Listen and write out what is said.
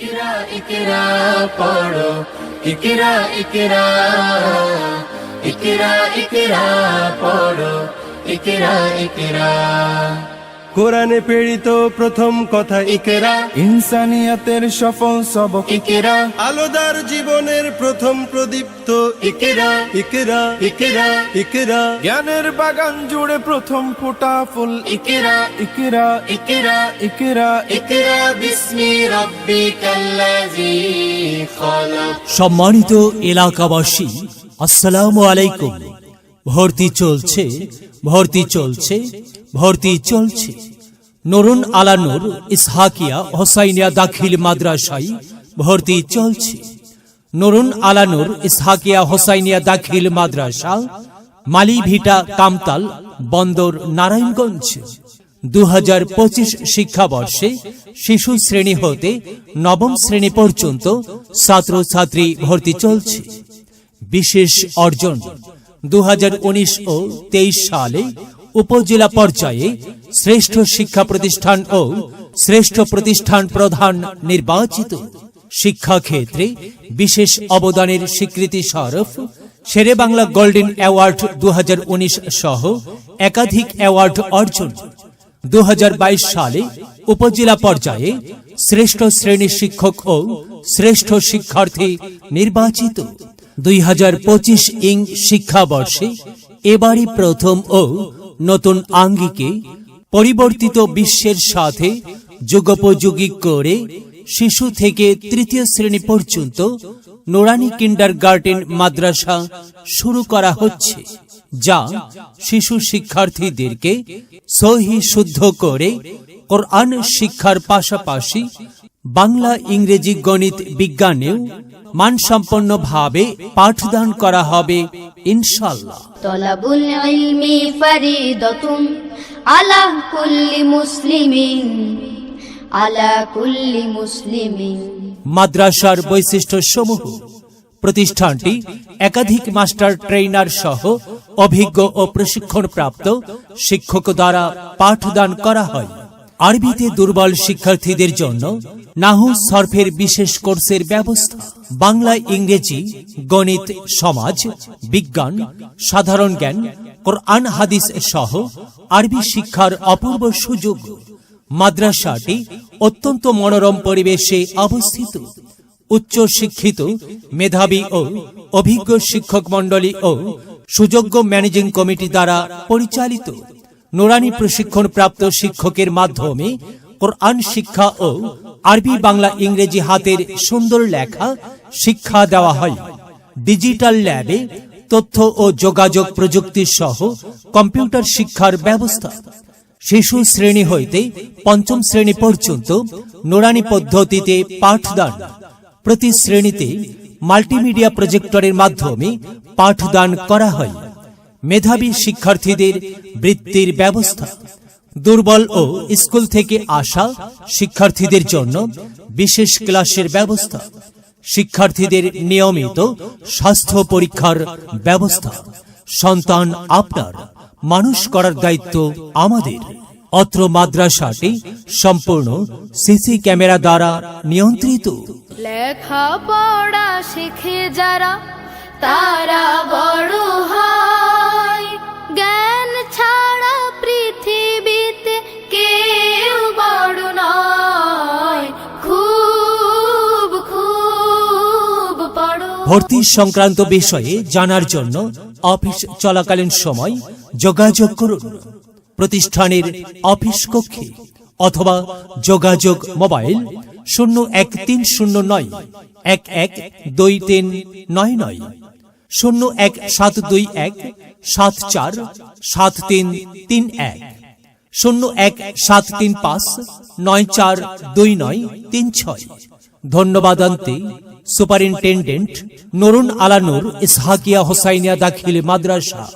ইকরা ইকরা পড়ো। ইকরা ইকরা ইকরা ইকরা পড়ো। ইকরা ইকরা। কোরআনে প্রেরিত প্রথম কথা ইকেরা। ইনসানিয়াতের সফল সবক ইকরা। আলোদার জীবনের প্রথম প্রদীপ্ত ইকরা। ইকেরা ইকরা ইকেরা। জ্ঞানের বাগান জুড়ে প্রথম ফোটা ফুল ইকরা। ইকেরা ইকরা ইকেরা ইকরা বিস্মি রাব্বিকাল্লাযী খালাক। সম্মানিত এলাকাবাসী আসসালামু আলাইকুম। ভর্তি চলছে ভর্তি চলছে ভর্তি চলছে। নরুন আলানুর, ইসহাকিয়া, হোসাইনিয়া দাখিল মাদ্রাসায় ভর্তি চলছে। নরুন আলানুর, ইসহাকিয়া, হোসাইনিয়া দাখিল মাদ্রাসা, মালিভিটা কামতাল, বন্দর নারায়ণগঞ্জ। দু হাজার পঁচিশ শিক্ষাবর্ষে শিশু শ্রেণি হতে নবম শ্রেণি পর্যন্ত ছাত্রছাত্রী ভর্তি চলছে। বিশেষ অর্জন দু হাজার উনিশ ও তেইশ সালে উপজেলা পর্যায়ে শ্রেষ্ঠ শিক্ষা প্রতিষ্ঠান ও শ্রেষ্ঠ প্রতিষ্ঠান প্রধান নির্বাচিত। শিক্ষাক্ষেত্রে বিশেষ অবদানের স্বীকৃতি স্বরূপ শেরে বাংলা গোল্ডেন অ্যাওয়ার্ড দু হাজার উনিশ সহ একাধিক অ্যাওয়ার্ড অর্জন। দু হাজার বাইশ সালে উপজেলা পর্যায়ে শ্রেষ্ঠ শ্রেণি শিক্ষক ও শ্রেষ্ঠ শিক্ষার্থী নির্বাচিত। দুই হাজার পঁচিশ ইং শিক্ষাবর্ষে এবারই প্রথম ও নতুন আঙ্গিকে পরিবর্তিত বিশ্বের সাথে যুগোপযোগী করে শিশু থেকে তৃতীয় শ্রেণি পর্যন্ত নোরানি কিন্ডার গার্ডেন মাদ্রাসা শুরু করা হচ্ছে, যা শিশু শিক্ষার্থীদেরকে সহি শুদ্ধ করে কোরআন শিক্ষার পাশাপাশি বাংলা ইংরেজি গণিত বিজ্ঞানেও মানসম্পন্নভাবে পাঠদান করা হবে ইনশাল্লাহ কুল্লি মাদ্রাসার বৈশিষ্ট্য সমূহ প্রতিষ্ঠানটি একাধিক মাস্টার ট্রেনার সহ অভিজ্ঞ ও প্রশিক্ষণপ্রাপ্ত শিক্ষক দ্বারা পাঠদান করা হয়। আরবিতে দুর্বল শিক্ষার্থীদের জন্য নাহু সরফের বিশেষ কোর্সের ব্যবস্থা। বাংলা, ইংরেজি, গণিত, সমাজ, বিজ্ঞান, সাধারণ জ্ঞান, কোরআন, হাদিস সহ আরবি শিক্ষার অপূর্ব সুযোগ। মাদ্রাসাটি অত্যন্ত মনোরম পরিবেশে অবস্থিত। উচ্চ শিক্ষিত, মেধাবী ও অভিজ্ঞ শিক্ষক মণ্ডলী ও সুযোগ্য ম্যানেজিং কমিটি দ্বারা পরিচালিত। নোরানি প্রশিক্ষণ প্রাপ্ত শিক্ষকের মাধ্যমে কোরআন শিক্ষা ও আরবি বাংলা ইংরেজি হাতের সুন্দর লেখা শিক্ষা দেওয়া হয়। ডিজিটাল ল্যাবে তথ্য ও যোগাযোগ প্রযুক্তি সহ কম্পিউটার শিক্ষার ব্যবস্থা। শিশু শ্রেণি হইতে পঞ্চম শ্রেণি পর্যন্ত নোরানি পদ্ধতিতে পাঠদান। প্রতি শ্রেণীতে মাল্টিমিডিয়া প্রজেক্টরের মাধ্যমে পাঠদান করা হয়। মেধাবী শিক্ষার্থীদের বৃত্তির ব্যবস্থা। দুর্বল ও স্কুল থেকে আসা শিক্ষার্থীদের জন্য বিশেষ ক্লাসের ব্যবস্থা। শিক্ষার্থীদের নিয়মিত স্বাস্থ্য পরীক্ষার ব্যবস্থা। সন্তান আপনার, মানুষ করার দায়িত্ব আমাদের। অত্র মাদ্রাসাটি সম্পূর্ণ সিসি ক্যামেরা দ্বারা নিয়ন্ত্রিত। লেখাপড়া শিখে যারা তারা বড় হয়। জ্ঞান ছাড়া পৃথিবীতে কেউ বড় নয়। খুব খুব বড়। ভর্তি সংক্রান্ত বিষয়ে জানার জন্য অফিস চলাকালীন সময় যোগাযোগ করুন। প্রতিষ্ঠানের অফিস কক্ষে অথবা যোগাযোগ মোবাইল শূন্য এক তিন শূন্য নয়, এক এক দুই তিন নয় নয়। শূন্য এক সাত দুই এক, সাত চার, সাত তিন তিন এক। শূন্য এক সাত তিন পাঁচ, নয় চার দুই নয়, তিন ছয়। ধন্যবাদ ধন্যবাদান্তে সুপারিনটেন্ডেন্ট নরুন আলানুর ইসহাকিয়া হোসাইনিয়া দাখিল মাদ্রাসা।